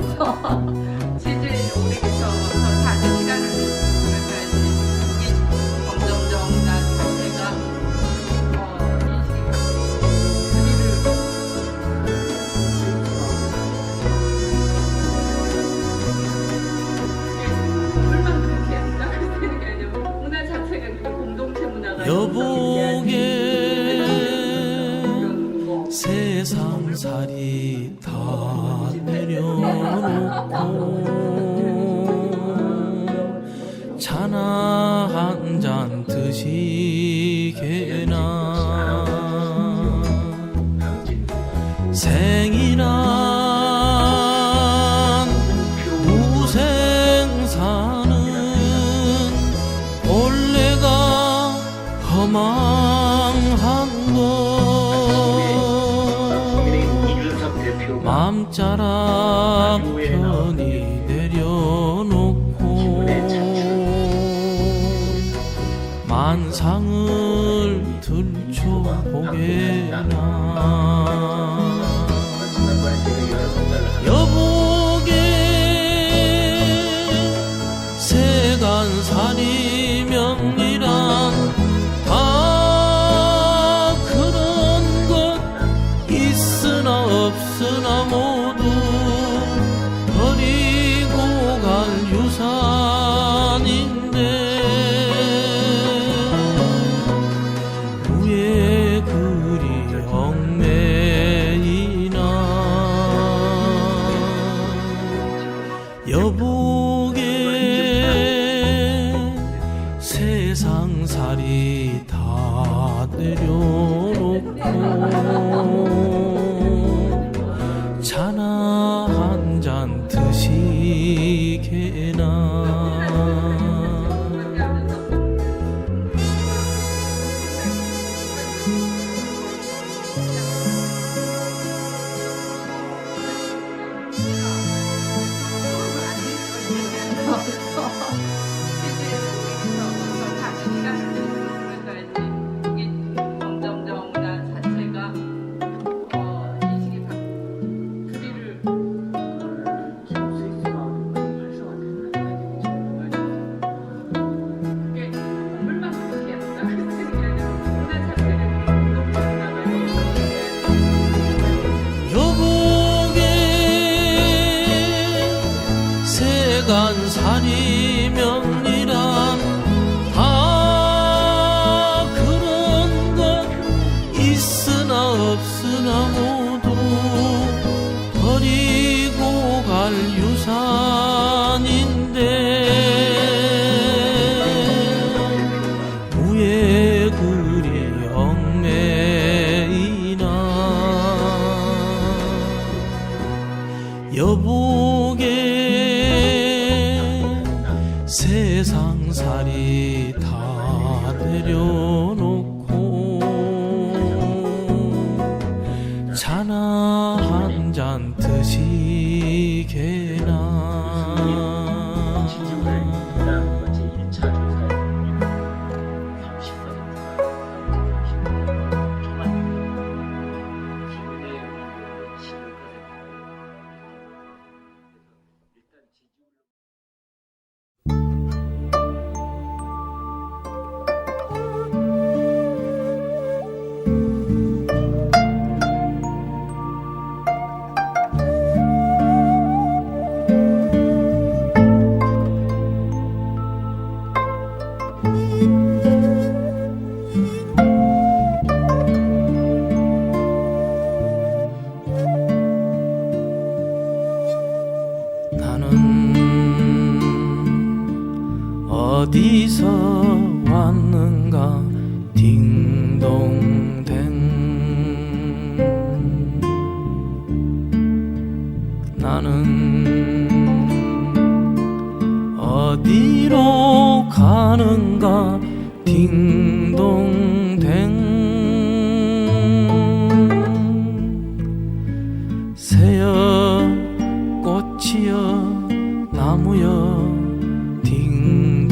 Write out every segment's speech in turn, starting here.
지지해서 지지에 오래 계셔서 다시 시간을 보내줘야지 이게 검정정이나 자체가 어, 인식이 바뀌고 우리를 물만 그렇게 생각할 때는 게 아니라 문화 자체가 그 공동체 문화가 여보게 거. 세상살이 다 내려놓고 차나 한 잔 드시 자락 편히 내려놓고 만상을 들춰보게나 세상살이 다 내려놓고 차나 한 잔 드시 간살이 명리란 다 그런 것 있으나 없으나 모두 버리고 갈 유산인데 무에 그리 얽매이나. 여보 세상살이 다 내려놓고 차나 한 잔 드시게나 나는 어디서 왔는가 딩동댕. 나는 어디로 가는가 딩동댕 나무여 딩동댕.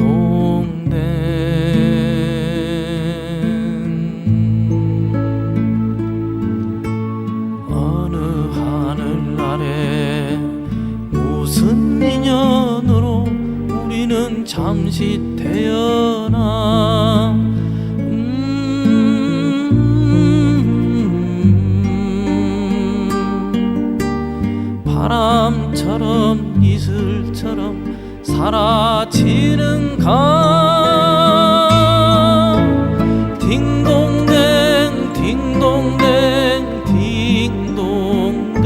어느 하늘 아래 무슨 인연으로 우리는 잠시 태어나 사라지는가 딩동댕 딩동댕 딩동댕.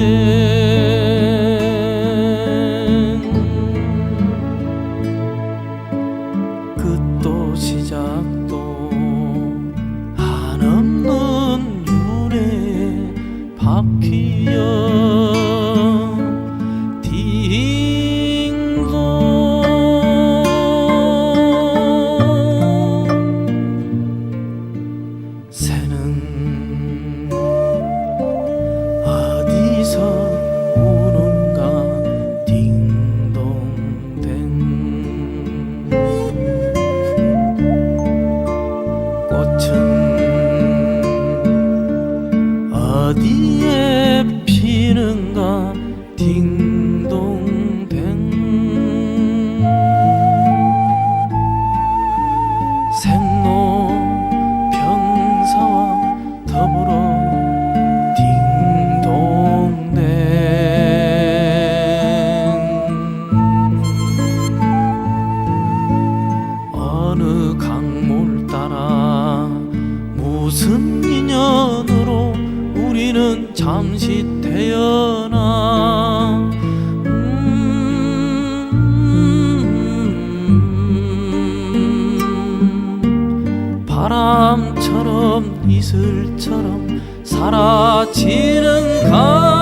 끝도 시작도 한없는 윤회 바퀴여 딩동댕. 생로병사와 더불어 딩동댕. 어느 강물 따라 무슨 인연으로 우리는 잠시 태어 이슬처럼 사라지는 가